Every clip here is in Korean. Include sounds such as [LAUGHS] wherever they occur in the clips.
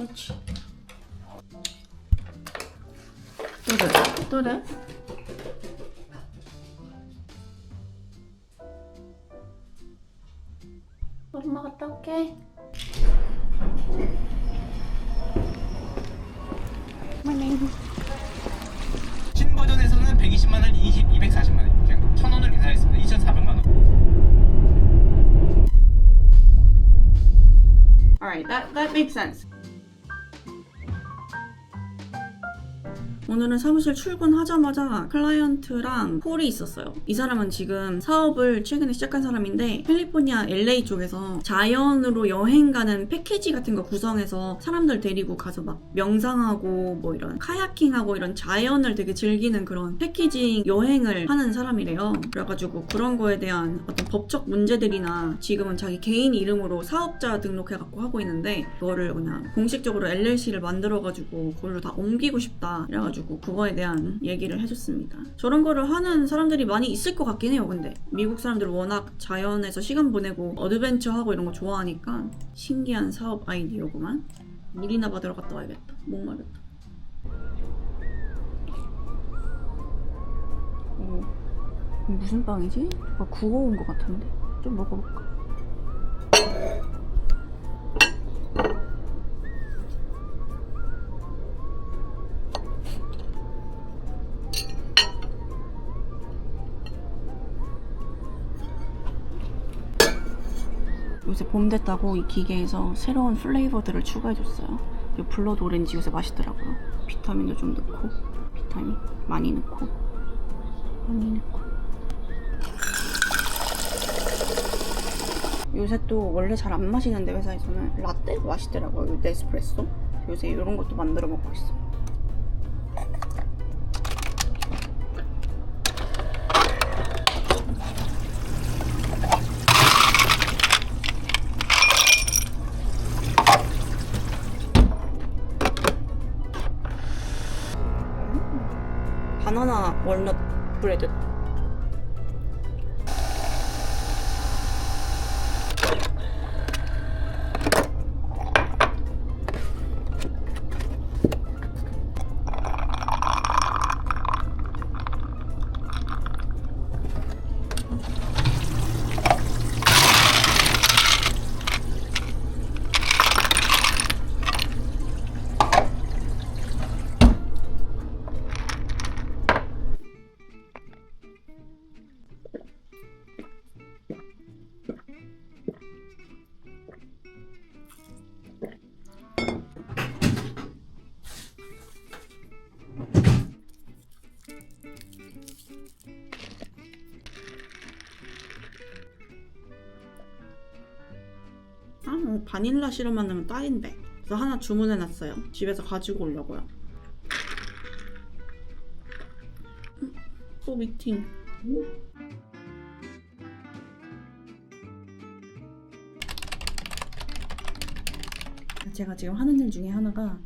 그렇지. 또 돼? 또 돼? 엄마 갔다 올게. 신 버전에서는 120만 원, 20, 240만 원. 그냥 1,000원을 계산했습니다. 2,400만 원. Alright, that that makes sense. 오늘은 사무실 출근하자마자 클라이언트랑 콜이 있었어요. 이 사람은 지금 사업을 최근에 시작한 사람인데 캘리포니아 LA 쪽에서 자연으로 여행 가는 패키지 같은 거 구성해서 사람들 데리고 가서 막 명상하고 뭐 이런 카야킹하고 이런 자연을 되게 즐기는 그런 패키징 여행을 하는 사람이래요. 그래가지고 그런 거에 대한 어떤 법적 문제들이나 지금은 자기 개인 이름으로 사업자 등록해갖고 하고 있는데 그거를 그냥 공식적으로 LLC를 만들어가지고 그걸로 다 옮기고 싶다. 이래가지고 그거에 대한 얘기를 해줬습니다. 저런 거를 하는 사람들이 많이 있을 것 같긴 해요. 근데 미국 사람들은 워낙 자연에서 시간 보내고 어드벤처 하고 이런 거 좋아하니까 신기한 사업 아이디어구만. 물이나 받으러 갔다 와야겠다. 목마르다. 어, 이거 무슨 빵이지? 누가 구워온 것 같은데? 좀 먹어볼까? 요새 봄 됐다고 이 기계에서 새로운 플레이버들을 추가해줬어요. 이 블러드 오렌지 요새 맛있더라고요. 비타민도 좀 넣고, 비타민 많이 넣고, 많이 넣고. 요새 또 원래 잘 안 마시는데 회사에서는 라떼 맛있더라고요. 요 네스프레소. 요새 이런 것도 만들어 먹고 있어. 요 바나나 월넛 브레드. 아, 뭐 바닐라 시럽 만들면 딱인데. 그래서 하나 주문해놨어요. 집에서 가지고 오려고요. 음, 또 미팅. 제가 지금 하는 일 중에 하나가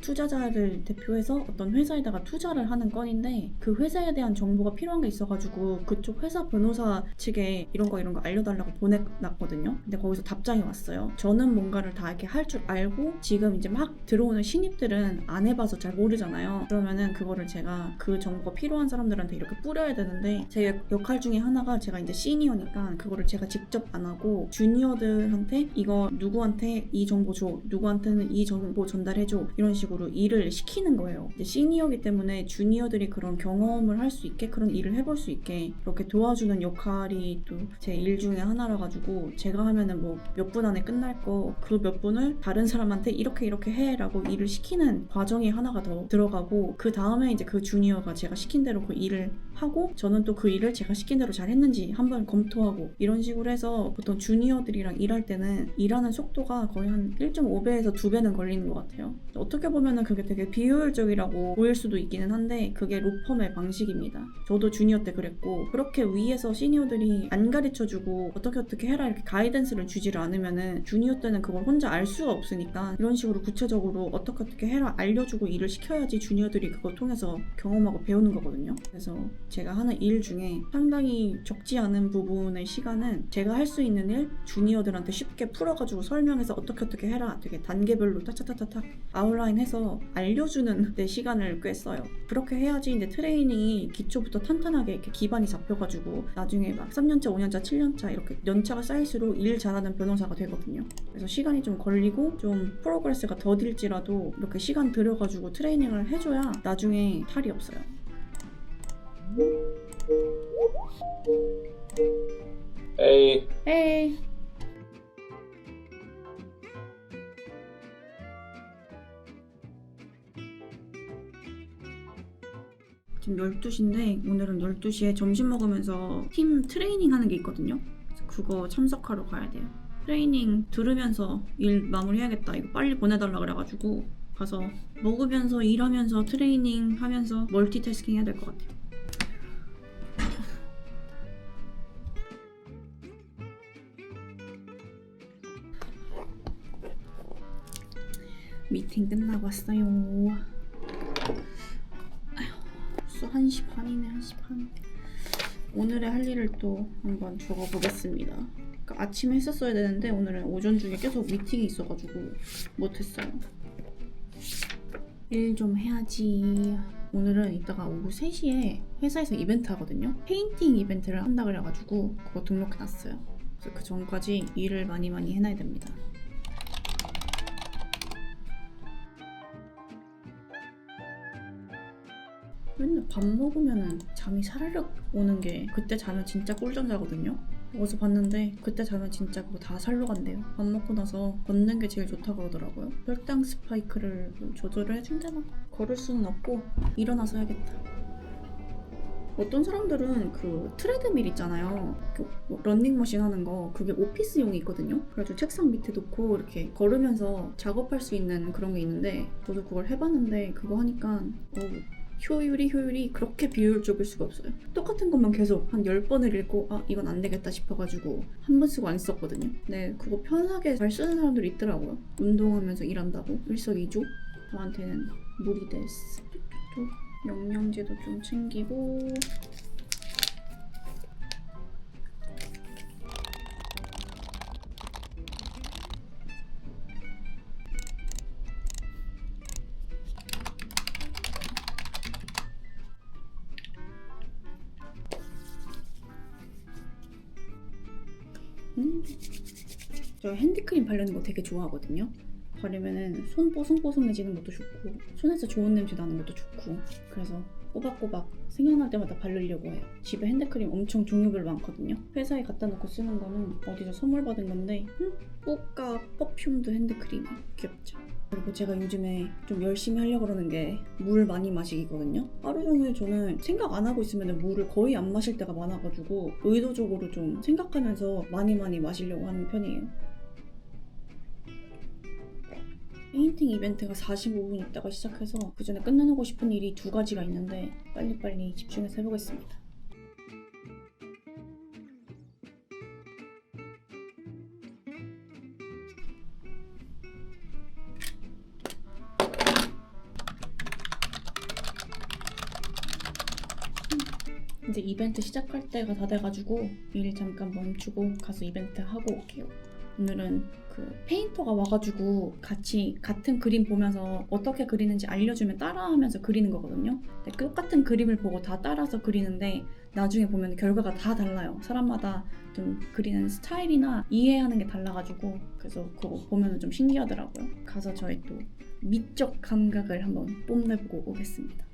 투자자를 대표해서 어떤 회사에다가 투자를 하는 건인데 그 회사에 대한 정보가 필요한 게 있어가지고 그쪽 회사 변호사 측에 이런 거 이런 거 알려달라고 보내놨거든요. 근데 거기서 답장이 왔어요. 저는 뭔가를 다 이렇게 할 줄 알고 지금 이제 막 들어오는 신입들은 안 해봐서 잘 모르잖아요. 그러면은 그거를 제가 그 정보가 필요한 사람들한테 이렇게 뿌려야 되는데 제 역할 중에 하나가 제가 이제 시니어니까 그거를 제가 직접 안 하고 주니어들한테 이거 누구한테 이 정보 줘 누구한테 는 이 정보 전달해줘. 이런 식으로 일을 시키는 거예요. 시니어기 때문에 주니어들이 그런 경험을 할 수 있게 그런 일을 해볼 수 있게 이렇게 도와주는 역할이 또 제 일 중에 하나라 가지고 제가 하면은 뭐 몇 분 안에 끝날 거 그 몇 분을 다른 사람한테 이렇게 이렇게 해라고 일을 시키는 과정이 하나가 더 들어가고 그 다음에 이제 그 주니어가 제가 시킨 대로 그 일을 하고 저는 또 그 일을 제가 시킨 대로 잘 했는지 한번 검토하고 이런 식으로 해서 보통 주니어들이랑 일할 때는 일하는 속도가 거의 한 1.5배 에서 2배는 걸리는 것 같아요. 어떻게 보면은 그게 되게 비효율적이라고 보일 수도 있기는 한데 그게 로펌의 방식입니다. 저도 주니어 때 그랬고 그렇게 위에서 시니어들이 안 가르쳐주고 어떻게 어떻게 해라 이렇게 가이던스를 주지를 않으면은 주니어 때는 그걸 혼자 알 수가 없으니까 이런 식으로 구체적으로 어떻게 어떻게 해라 알려주고 일을 시켜야지 주니어들이 그걸 통해서 경험하고 배우는 거거든요. 그래서 제가 하는 일 중에 상당히 적지 않은 부분의 시간은 제가 할 수 있는 일 주니어들한테 쉽게 풀어가지고 설명해서 어떻게 어떻게 해라 되게 단계별로 타타타타탁 아웃라인 해서 알려주는 내 시간을 꽤 써요. 그렇게 해야지 이제 트레이닝이 기초부터 탄탄하게 이렇게 기반이 잡혀가지고 나중에 막 3년차, 5년차, 7년차 이렇게 연차가 쌓일수록 일 잘하는 변호사가 되거든요. 그래서 시간이 좀 걸리고 좀 프로그레스가 더딜지라도 이렇게 시간 들여가지고 트레이닝을 해줘야 나중에 탈이 없어요. 에이. 지금 12시인데 오늘은 12시에 점심 먹으면서 팀 트레이닝 하는 게 있거든요. 그거 참석하러 가야 돼요. 트레이닝 들으면서 일 마무리해야겠다. 이거 빨리 보내달라 그래가지고 가서 먹으면서 일하면서 트레이닝 하면서 멀티태스킹 해야 될 것 같아요. [LAUGHS] 미팅 끝나고 왔어요. 벌써 1시 반이네, 1시 반. 오늘의 할 일을 또 한번 적어보겠습니다. 그러니까 아침에 했었어야 되는데 오늘은 오전 중에 계속 미팅이 있어가지고 못했어요. 일 좀 해야지. 오늘은 이따가 오후 3시에 회사에서 이벤트 하거든요. 페인팅 이벤트를 한다 그래가지고 그거 등록해놨어요. 그래서 그 전까지 일을 많이 많이 해놔야 됩니다. 맨날 밥 먹으면은 잠이 사르륵 오는 게 그때 자면 진짜 꿀잠 자거든요. 어디서 봤는데 그때 자면 진짜 그거 다 살로 간대요. 밥 먹고 나서 걷는 게 제일 좋다고 그러더라고요. 혈당 스파이크를 좀 조절을 해준대나? 걸을 수는 없고 일어나서 해야겠다. 어떤 사람들은 그 트레드밀 있잖아요. 그 런닝머신 하는 거 그게 오피스용이 있거든요. 그래가지고 책상 밑에 놓고 이렇게 걸으면서 작업할 수 있는 그런 게 있는데 저도 그걸 해봤는데 그거 하니까 어우 효율이 효율이 그렇게 비효율적일 수가 없어요. 똑같은 것만 계속 한 10번을 읽고 아 이건 안 되겠다 싶어가지고 한 번 쓰고 안 썼거든요. 네 그거 편하게 잘 쓰는 사람들이 있더라고요. 운동하면서 일한다고 일석이조 저한테는 무리 됐어. 또 영양제도 좀 챙기고 저 핸드크림 바르는 거 되게 좋아하거든요. 바르면은 손 뽀송뽀송해지는 것도 좋고 손에서 좋은 냄새 나는 것도 좋고 그래서 꼬박꼬박 생각날 때마다 바르려고 해요. 집에 핸드크림 엄청 종류별로 많거든요. 회사에 갖다 놓고 쓰는 거는 어디서 선물 받은 건데 음? 뽀까 퍼퓸드 핸드크림 귀엽죠? 그리고 제가 요즘에 좀 열심히 하려고 그러는 게 물 많이 마시기거든요. 하루 종일 저는 생각 안 하고 있으면 물을 거의 안 마실 때가 많아가지고 의도적으로 좀 생각하면서 많이 많이 마시려고 하는 편이에요. 페인팅 이벤트가 45분 있다가 시작해서 그 전에 끝내놓고 싶은 일이 두 가지가 있는데 빨리빨리 집중해서 해보겠습니다. 이제 이벤트 시작할 때가 다 돼가지고 일 잠깐 멈추고 가서 이벤트 하고 올게요. 오늘은 그 페인터가 와가지고 같이 같은 그림 보면서 어떻게 그리는지 알려주면 따라하면서 그리는 거거든요. 근데 똑같은 그림을 보고 다 따라서 그리는데 나중에 보면 결과가 다 달라요. 사람마다 좀 그리는 스타일이나 이해하는 게 달라가지고 그래서 그거 보면 좀 신기하더라고요. 가서 저의 또 미적 감각을 한번 뽐내보고 오겠습니다.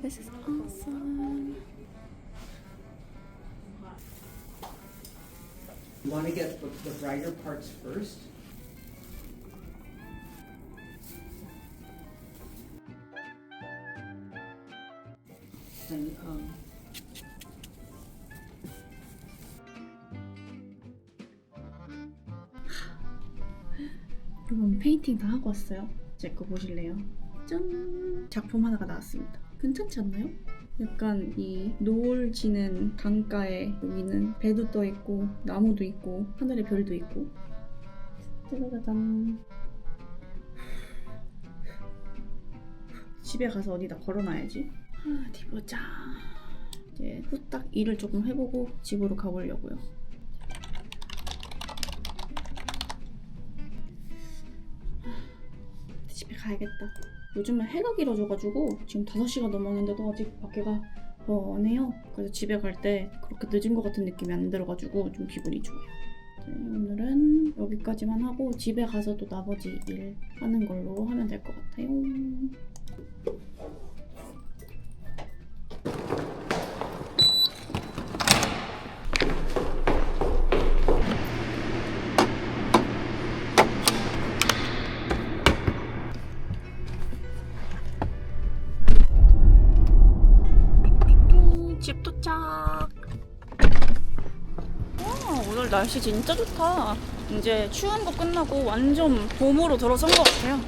This is awesome. You want to get the, the brighter parts first. And um, 여러분 페인팅 다 하고 왔어요. 제 거 보실래요? 짠! 작품 하나가 나왔습니다. 괜찮지 않나요? 약간 이 노을 지는 강가에 여기는 배도 떠 있고 나무도 있고 하늘에 별도 있고. 짜자잔. 집에 가서 어디다 걸어놔야지. 아, 어디 보자. 이제 후딱 일을 조금 해보고 집으로 가보려고요. 집에 가야겠다 요즘은 해가 길어져가지고 지금 5시가 넘었는데도 아직 밖에가 뻔해요. 그래서 집에 갈 때 그렇게 늦은 것 같은 느낌이 안 들어가지고 좀 기분이 좋아요. 네, 오늘은 여기까지만 하고 집에 가서 또 나머지 일 하는 걸로 하면 될 것 같아요. 오늘 날씨 진짜 좋다. 이제 추운 거 끝나고 완전 봄으로 들어선 것 같아요.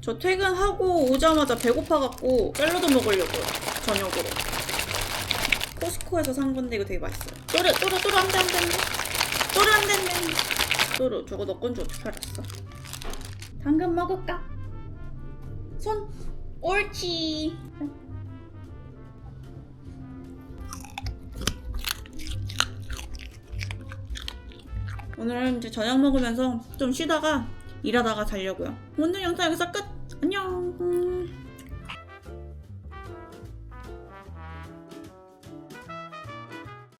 저 퇴근하고 오자마자 배고파갖고 샐러드 먹으려고요 저녁으로 코스코에서 산 건데 이거 되게 맛있어요 또르 또르 또르 안돼 안돼 안돼 또르 안돼 안돼 또르 저거 너 건지 어떻게 알았어 당근 먹을까? 손 옳지. 오늘은 이제 저녁 먹으면서 좀 쉬다가 일하다가 자려고요. 오늘 영상 여기서 끝. 안녕